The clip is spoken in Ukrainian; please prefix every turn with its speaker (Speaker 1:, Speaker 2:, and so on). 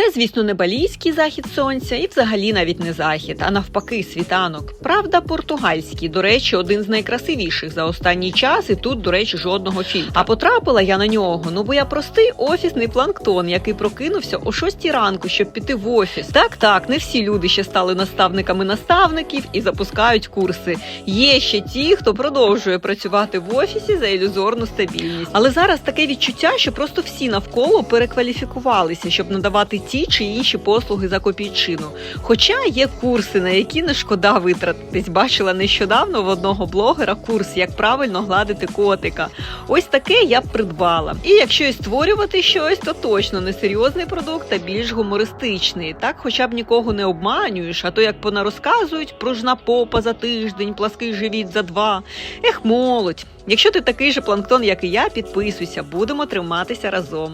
Speaker 1: Це, звісно, не балійський захід сонця і взагалі навіть не захід, а навпаки, світанок. Правда, португальський, до речі, один з найкрасивіших за останній час, і тут, до речі, жодного фільтру. А потрапила я на нього. Ну бо я простий офісний планктон, який прокинувся о 6 ранку, щоб піти в офіс. Так, так, не всі люди ще стали наставниками наставників і запускають курси. Є ще ті, хто продовжує працювати в офісі за ілюзорну стабільність. Але зараз таке відчуття, що просто всі навколо перекваліфікувалися, щоб надавати ті чи інші послуги за копійчину. Хоча є курси, на які не шкода витратитись. Бачила нещодавно в одного блогера курс, як правильно гладити котика. Ось таке я б придбала. І якщо і створювати щось, то точно не серйозний продукт, а більш гумористичний. Так, хоча б нікого не обманюєш, а то як понарозказують, пружна попа за тиждень, плаский живіт за два. Ех, молодь. Якщо ти такий же планктон, як і я, підписуйся, будемо триматися разом.